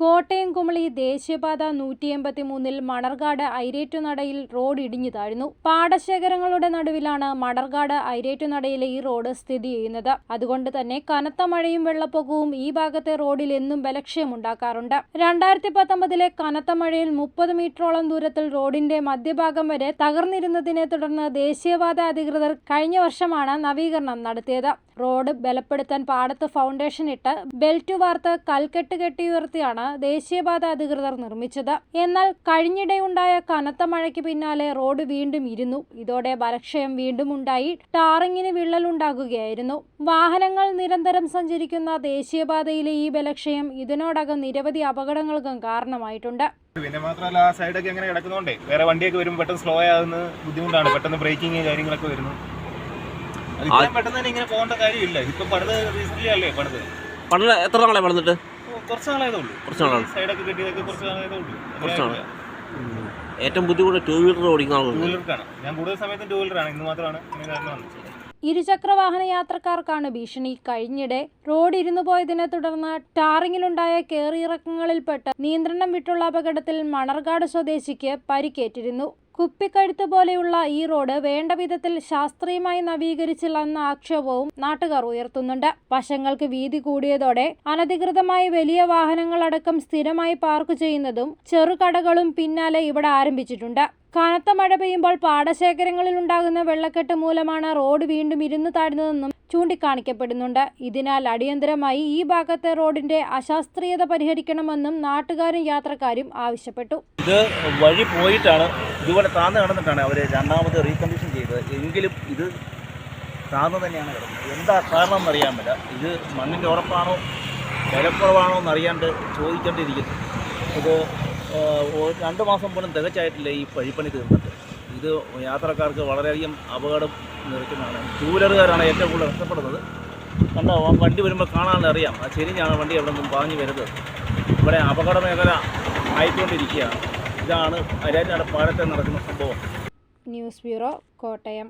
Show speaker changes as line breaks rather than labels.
കോട്ടയം കുമളി ദേശീയപാത നൂറ്റി എൺപത്തി മൂന്നിൽ മണർകാട് ഐരേറ്റുനടയിൽ റോഡ് ഇടിഞ്ഞു താഴ്ന്നു. പാടശേഖരങ്ങളുടെ നടുവിലാണ് മണർകാട് ഐരേറ്റുനടയിലെ ഈ റോഡ് സ്ഥിതി ചെയ്യുന്നത്. അതുകൊണ്ട് തന്നെ കനത്ത മഴയും വെള്ളപ്പൊക്കവും ഈ ഭാഗത്തെ റോഡിൽ എന്നും ബലക്ഷയമുണ്ടാക്കാറുണ്ട്. രണ്ടായിരത്തി പത്തൊമ്പതിലെ കനത്ത മഴയിൽ മുപ്പത് മീറ്ററോളം ദൂരത്തിൽ റോഡിന്റെ മധ്യഭാഗം വരെ തകർന്നിരുന്നതിനെ തുടർന്ന് ദേശീയപാത അധികൃതർ കഴിഞ്ഞ വർഷമാണ് നവീകരണം നടത്തിയത്. റോഡ് ബലപ്പെടുത്താൻ പാടത്ത് ഫൗണ്ടേഷൻ ഇട്ട് ബെൽറ്റ് വാർത്ത് കൽക്കെട്ട് കെട്ടിയുയർത്തിയാണ് ദേശീയപാത അധികൃതർ നിർമ്മിച്ചത്. എന്നാൽ കഴിഞ്ഞിടെയുണ്ടായ കനത്ത മഴയ്ക്ക് പിന്നാലെ റോഡ് വീണ്ടും ഇരുന്നു. ഇതോടെ ബലക്ഷയം വീണ്ടും ഉണ്ടായി. ടാറിങ്ങിന് വിള്ളലുണ്ടാകുകയായിരുന്നു. വാഹനങ്ങൾ നിരന്തരം സഞ്ചരിക്കുന്ന ദേശീയപാതയിലെ ഈ ബലക്ഷയം ഇതിനോടകം നിരവധി അപകടങ്ങൾക്കും കാരണമായിട്ടുണ്ട്.
പിന്നെ മാത്രമല്ല ആ സൈഡൊക്കെ ഇങ്ങനെ കിടക്കുന്നതുകൊണ്ടേ വേറെ വണ്ടിയൊക്കെ വരുമ്പോൾ പെട്ടെന്ന് സ്ലോ ആകുന്ന ബുദ്ധിമുട്ടാണ്. പെട്ടെന്ന് ബ്രേക്കിങ് കാര്യങ്ങളൊക്കെ വരുന്നു. പെട്ടെന്ന് തന്നെ ഇങ്ങനെ പോകേണ്ട കാര്യമില്ല. ഇപ്പൊ പണിത് റീസെന്റ് അല്ലേ പണിത്
പണ്ട് എത്ര നാളെ
പണിതിട്ട് കുറച്ച് നാളായതേ ഉള്ളൂ.
കുറച്ച് നാളാണ്.
സൈഡൊക്കെ കെട്ടിയതൊക്കെ കുറച്ച് നാളായതേ ഉള്ളൂ.
കുറച്ച് നാൾ. ഏറ്റവും ബുദ്ധിമുട്ട് ടൂ വീലർ ഓടിക്കുന്ന
ടൂ
ആളുകൾ.
വീലർക്കാണ് ഞാൻ കൂടുതൽ സമയത്തും ടൂ വീലറാണ് ഇന്ന് മാത്രമാണ്
ഇരുചക്ര വാഹന യാത്രക്കാർക്കാണ് ഭീഷണി. കഴിഞ്ഞിടെ റോഡ് ഇരുന്നു പോയതിനെ തുടർന്ന് ടാറിങ്ങിലുണ്ടായ കേറിയിറക്കങ്ങളിൽപ്പെട്ട് നിയന്ത്രണം വിട്ടുള്ള അപകടത്തിൽ മണർകാട് സ്വദേശിക്ക് പരിക്കേറ്റിരുന്നു. കുപ്പിക്കഴുത്ത് പോലെയുള്ള ഈ റോഡ് വേണ്ട വിധത്തിൽ ശാസ്ത്രീയമായി നവീകരിച്ചില്ലെന്ന ആക്ഷേപവും നാട്ടുകാർ ഉയർത്തുന്നുണ്ട്. വശങ്ങൾക്ക് വീതി കൂടിയതോടെ അനധികൃതമായി വലിയ വാഹനങ്ങളടക്കം സ്ഥിരമായി പാർക്ക് ചെയ്യുന്നതും ചെറുകടകളും പിന്നാലെ ഇവിടെ ആരംഭിച്ചിട്ടുണ്ട്. കനത്ത മഴ പെയ്യുമ്പോൾ പാടശേഖരങ്ങളിൽ ഉണ്ടാകുന്ന വെള്ളക്കെട്ട് മൂലമാണ് റോഡ് വീണ്ടും ഇരുന്ന് താഴ്ന്നതെന്നും ചൂണ്ടിക്കാണിക്കപ്പെടുന്നുണ്ട്. ഇതിനാൽ അടിയന്തരമായി ഈ ഭാഗത്തെ റോഡിന്റെ അശാസ്ത്രീയത പരിഹരിക്കണമെന്നും നാട്ടുകാരും യാത്രക്കാരും ആവശ്യപ്പെട്ടു.
ഇത് വഴി പോയിട്ടാണ് ഇതുപോലെ താന്ന് കിടന്നിട്ടാണ് അവർ രണ്ടാമത് റീകണ്ടീഷൻ ചെയ്തത്. എങ്കിലും ഇത് താന്ന് തന്നെയാണ് കിടക്കുന്നത് എന്താ കാരണം എന്നറിയാൻ പറ്റില്ല ഇത് മണ്ണിന്റെ ഉറപ്പാണോ വിലക്കുറവാണോ എന്നറിയാണ്ട് ചോദിക്കേണ്ടിയിരിക്കുന്നു ഇത് രണ്ട് മാസം പോലും തികച്ചായിട്ടില്ല ഈ വഴിപ്പണി തീർന്നിട്ട് ഇത് യാത്രക്കാർക്ക് വളരെയധികം അപകടം നിറയ്ക്കുന്നതാണ്. ടൂ വീലറുകാരാണ് ഏറ്റവും കൂടുതൽ നഷ്ടപ്പെടുന്നത് കണ്ടോ വണ്ടി വരുമ്പോൾ കാണാൻ അറിയാം. ആ ചെരിഞ്ഞാണ് വണ്ടി എവിടെ നിന്നും പാഞ്ഞു വരുന്നത്. ഇവിടെ അപകട മേഖല ആയിക്കൊണ്ടിരിക്കുകയാണ്. ഇതാണ് അരാജാട് പാലത്തെ നടക്കുന്ന സംഭവം.
News bureau Kottayam.